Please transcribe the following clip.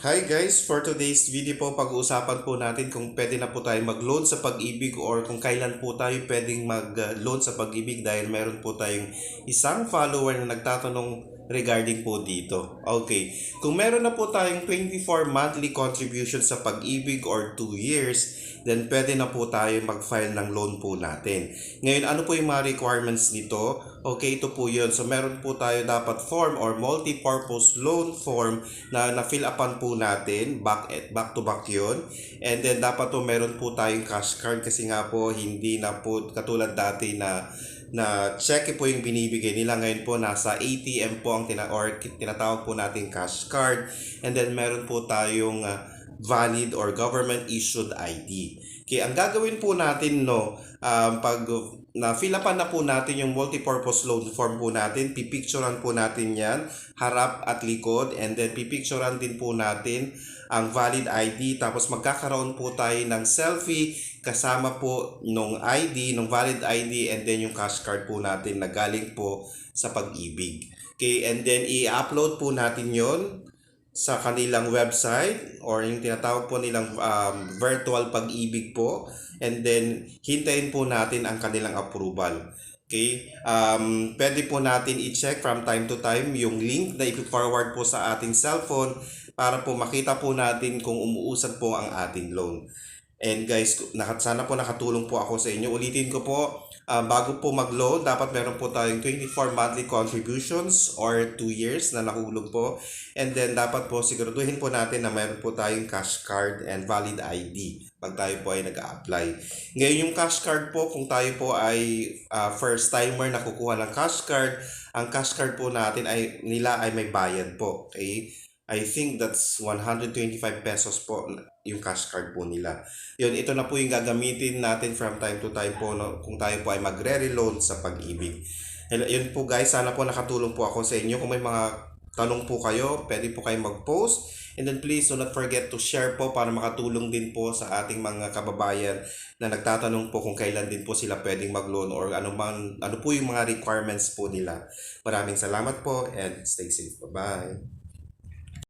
Hi guys, for today's video po pag-uusapan po natin kung pwede na po tayo mag-loan sa pag-ibig or kung kailan po tayo pwedeng mag-loan sa pag-ibig dahil meron po tayong isang follower na nagtatanong regarding po dito. Okay, kung meron na po tayong 24 monthly contribution sa pag-ibig or 2 years, then pwede na po tayo mag-file ng loan po natin. Ngayon, ano po yung mga requirements nito? Okay, ito po yun. So, meron po tayo dapat form or multi-purpose loan form na na-fill upan po natin. Back, at back to back yun. And then, dapat po meron po tayong cash card kasi nga po, hindi na po katulad dati na na check po yung binibigay nila ngayon po nasa ATM po ang tina or tinatawag po nating cash card. And then meron po tayong uh, valid or government issued ID. Okay, ang gagawin po natin no, um, pag na fill upan na po natin yung multipurpose loan form po natin, pipicturean po natin yan, harap at likod, and then pipicturean din po natin ang valid ID, tapos magkakaroon po tayo ng selfie kasama po nung ID, nung valid ID, and then yung cash card po natin na galing po sa pag-ibig. Okay, and then i-upload po natin yon sa kanilang website or yung tinatawag po nilang um, virtual pag-ibig po and then hintayin po natin ang kanilang approval. Okay? Um, pwede po natin i-check from time to time yung link na i-forward po sa ating cellphone para po makita po natin kung umuusad po ang ating loan. And guys, nakat sana po nakatulong po ako sa inyo. Ulitin ko po, uh, bago po mag-loan, dapat meron po tayong 24 monthly contributions or 2 years na nahulog po. And then dapat po siguraduhin po natin na meron po tayong cash card and valid ID pag tayo po ay nag-a-apply. Ngayon yung cash card po, kung tayo po ay uh, first timer na kukuha ng cash card, ang cash card po natin ay nila ay may bayad po. Okay? I think that's 125 pesos po yung cash card po nila. Yun, ito na po yung gagamitin natin from time to time po no, kung tayo po ay magre-reload sa pag-ibig. Yun po guys, sana po nakatulong po ako sa inyo. Kung may mga tanong po kayo, pwede po kayong mag-post. And then please do not forget to share po para makatulong din po sa ating mga kababayan na nagtatanong po kung kailan din po sila pwedeng mag-loan or ano, man, ano po yung mga requirements po nila. Maraming salamat po and stay safe. Bye-bye.